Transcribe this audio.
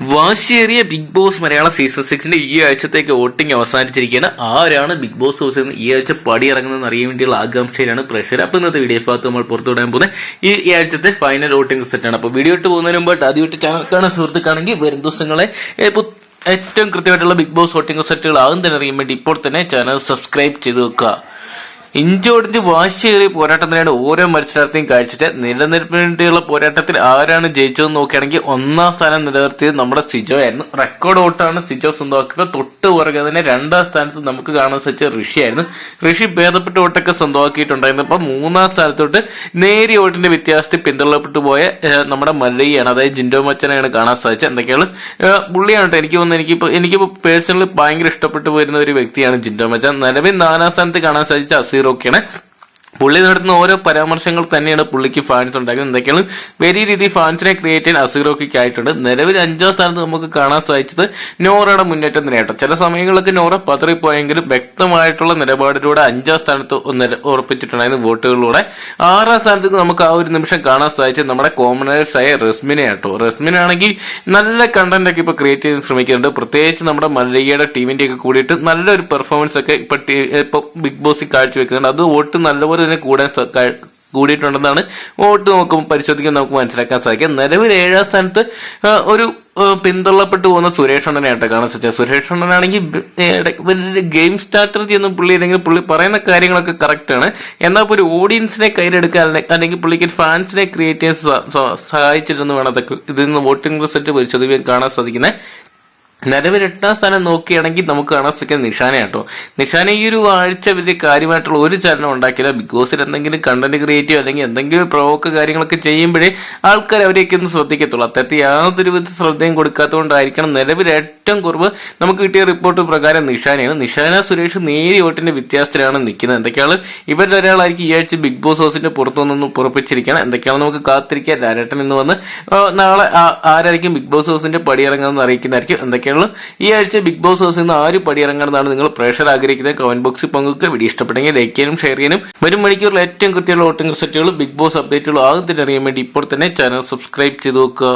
വാശിയേറിയ big boss മലയാള season സിക്സിന്റെ ഈ ആഴ്ചത്തേക്ക് വോട്ടിംഗ് അവസാനിച്ചിരിക്കുകയാണ്. ആരാണ് ബിഗ് ബോസ് ഹൗസിൽ നിന്ന് ഈ ആഴ്ച പടി ഇറങ്ങുന്നതെന്ന് അറിയാൻ വേണ്ടിയുള്ള ആകാംക്ഷയിലാണ് പ്രഷർ. അപ്പൊ ഇന്നത്തെ വീഡിയോ ഭാഗത്ത് നമ്മൾ പുറത്തു വിടാൻ പോകുന്നത് ഈ ആഴ്ചത്തെ ഫൈനൽ വോട്ടിംഗ് സെറ്റാണ് അപ്പൊ വീഡിയോ ഇട്ട് പോകുന്നതിന് മുമ്പായിട്ട് ആദ്യമായിട്ട് ചാനൽ കാണാൻ സുഹൃത്തുക്കാണെങ്കിൽ വരും ദിവസങ്ങളെ ഏറ്റവും കൃത്യമായിട്ടുള്ള ബിഗ് ബോസ് വോട്ടിംഗ് സെറ്റുകൾ ആകും തന്നെ അറിയാൻ വേണ്ടി ഇപ്പോൾ തന്നെ ചാനൽ സബ്സ്ക്രൈബ് ചെയ്ത് വെക്കുക. ഇഞ്ചോടിഞ്ച് വാശിയേറിയ പോരാട്ടത്തിനാണ് ഓരോ മത്സരാർത്ഥിയും കാഴ്ചവെച്ചാൽ നിലനിൽപ്പിന് വേണ്ടിയുള്ള പോരാട്ടത്തിൽ ആരാണ് ജയിച്ചതെന്ന് നോക്കുകയാണെങ്കിൽ ഒന്നാം സ്ഥാനം നിലനിർത്തിയത് നമ്മുടെ സിജോ ആയിരുന്നു. റെക്കോർഡ് ഔട്ടാണ് സിജോ സ്വന്തമാക്കുക. തൊട്ട് പുറകെ തന്നെ രണ്ടാം സ്ഥാനത്ത് നമുക്ക് കാണാൻ സാധിച്ച ഋഷിയായിരുന്നു. ഋഷി ഭേദപ്പെട്ട ഓട്ടൊക്കെ സ്വന്തമാക്കിയിട്ടുണ്ടായിരുന്നു. അപ്പൊ മൂന്നാം സ്ഥാനത്തോട്ട് നേരിയ ഓട്ടിന്റെ വ്യത്യാസത്തിൽ പിന്തള്ളപ്പെട്ടു പോയ നമ്മുടെ മല്ലയ്യാണ്. അതായത് ജിൻഡോ മച്ചനെയാണ് കാണാൻ സാധിച്ചത്. എന്തൊക്കെയാണ്? പുള്ളിയാണ് കേട്ടോ. എനിക്ക് തോന്നുന്നു എനിക്കിപ്പോ എനിക്കിപ്പോ പേഴ്സണലി ഭയങ്കര ഇഷ്ടപ്പെട്ടു വരുന്ന ഒരു വ്യക്തിയാണ് ജിൻഡോ മച്ചൻ. നിലവിൽ നാലാം സ്ഥാനത്ത് കാണാൻ സാധിച്ച ஜீரோக்கு என പുള്ളി നടത്തുന്ന ഓരോ പരാമർശങ്ങൾ തന്നെയാണ് പുള്ളിക്ക് ഫാൻസ് ഉണ്ടാക്കുന്നത്. എന്തൊക്കെയാണ്? വലിയ രീതിയിൽ ഫാൻസിനെ ക്രിയേറ്റ് ചെയ്യാൻ അസീറോക്കിക്ക് ആയിട്ടുണ്ട്. നിലവിൽ അഞ്ചാം സ്ഥാനത്ത് നമുക്ക് കാണാൻ സാധിച്ചത് നോറയുടെ മുന്നേറ്റം തന്നെയാട്ടോ ചില സമയങ്ങളിലൊക്കെ നോറ പതറിപ്പോയെങ്കിലും വ്യക്തമായിട്ടുള്ള നിലപാടിലൂടെ അഞ്ചാം സ്ഥാനത്ത് ഉറപ്പിച്ചിട്ടുണ്ടായിരുന്നു വോട്ടുകളിലൂടെ. ആറാം സ്ഥാനത്ത് നമുക്ക് ആ ഒരു നിമിഷം കാണാൻ സാധിച്ചത് നമ്മുടെ കോമണേഴ്സ് ആയ റസ്മിനെ ആട്ടോ. റസ്മിനാണെങ്കിൽ നല്ല കണ്ടന്റ് ഒക്കെ ഇപ്പൊ ക്രിയേറ്റ് ചെയ്യാൻ ശ്രമിക്കുന്നുണ്ട്. പ്രത്യേകിച്ച് നമ്മുടെ മല്ലയ്യയുടെ ടീമിന്റെ ഒക്കെ കൂടിയിട്ട് നല്ലൊരു പെർഫോമൻസ് ഒക്കെ ഇപ്പൊ ബിഗ് ബോസിൽ കാഴ്ചവെക്കുന്നുണ്ട്. അത് വോട്ട് നല്ലപോലെ തന്നെ കൂടാൻ കൂടിയിട്ടുണ്ടെന്നാണ് വോട്ട് നോക്കും പരിശോധിക്കാൻ നമുക്ക് മനസ്സിലാക്കാൻ സാധിക്കും നിലവിൽ ഏഴാം സ്ഥാനത്ത് ഒരു പിന്തള്ളപ്പെട്ടു പോകുന്ന സുരേഷ് അണ്ണനായിട്ട് കാണാൻ സാധിച്ചത്. സുരേഷ് അണ്ണനാണെങ്കിൽ ഗെയിം സ്റ്റാർട്ടർ ചെയ്യുന്ന പുള്ളി അല്ലെങ്കിൽ പുള്ളി പറയുന്ന കാര്യങ്ങളൊക്കെ കറക്റ്റ് ആണ്. എന്നാൽ ഒരു ഓഡിയൻസിനെ കയ്യിലെടുക്കാൻ അല്ലെങ്കിൽ പുള്ളിക്ക് ഫാൻസിനെ ക്രിയേറ്റ് ചെയ്യാൻ സഹായിച്ചിരുന്നു വേണം അതൊക്കെ ഇതിൽ നിന്ന് വോട്ടിംഗ് റിസൾട്ട് പരിശോധിക്കാൻ കാണാൻ സാധിക്കുന്നത്. നിലവിൽ എട്ടാം സ്ഥാനം നോക്കുകയാണെങ്കിൽ നമുക്ക് കാണാൻ സാധിക്കുന്നത് നിഷാന കേട്ടോ. നിഷാന ഈ ഒരു ആഴ്ച വലിയ കാര്യമായിട്ടുള്ള ഒരു ചലനം ഉണ്ടാക്കില്ല ബിഗ് ബോസിൽ എന്തെങ്കിലും കണ്ടന്റ് ക്രിയേറ്റീവ് അല്ലെങ്കിൽ എന്തെങ്കിലും പ്രവോക്ക് കാര്യങ്ങളൊക്കെ ചെയ്യുമ്പോഴേ ആൾക്കാർ അവരെയൊക്കെ ഒന്ന് ശ്രദ്ധിക്കത്തുള്ളൂ. അത്തരത്തിൽ യാതൊരു വിധ ശ്രദ്ധയും കൊടുക്കാത്തതുകൊണ്ടായിരിക്കണം നിലവിൽ ഏറ്റവും കുറവ് നമുക്ക് കിട്ടിയ റിപ്പോർട്ട് പ്രകാരം നിഷാനയാണ്. നിഷാന സുരേഷ് നേരി വോട്ടിന്റെ വ്യത്യാസത്തിലാണ് നിൽക്കുന്നത്. എന്തൊക്കെയാണ്? ഇവരിൽ ഒരാളായിരിക്കും ഈ ആഴ്ച ബിഗ് ബോസ് ഹൗസിന്റെ പുറത്തുനിന്ന് പുറപ്പിച്ചിരിക്കണം എന്തൊക്കെയാണ് നമുക്ക് കാത്തിരിക്കാൻ? ലാലേട്ടൻ എന്ന് വന്ന് നാളെ ആരായിരിക്കും ബിഗ് ബോസ് ഹൗസിന്റെ പടിയിറങ്ങുന്നത് അറിയിക്കുന്നതായിരിക്കും. എന്തൊക്കെയാണ് ഈ ആഴ്ച ബിഗ് ബോസ് ഹൗസിൽ നിന്ന് ആര് പടിയിറങ്ങണമെന്നാണ് നിങ്ങൾ പ്രേക്ഷകർ ആഗ്രഹിക്കുന്നത്. കമന്റ് ബോക്സിൽ പങ്കുവെക്കുക. വീഡിയോ ഇഷ്ടപ്പെട്ടെങ്കിൽ ലൈക്ക് ചെയ്യാനും ഷെയർ ചെയ്യാനും വരും മണിക്കൂറിൽ ഏറ്റവും കൃത്യമുള്ള വോട്ടിംഗ് റിസൾട്ടുകളും ബിഗ് ബോസ് അപ്ഡേറ്റുകളും ആദ്യം തന്നെ അറിയാൻ വേണ്ടി ഇപ്പോൾ തന്നെ ചാനൽ സബ്സ്ക്രൈബ് ചെയ്ത് നോക്കുക.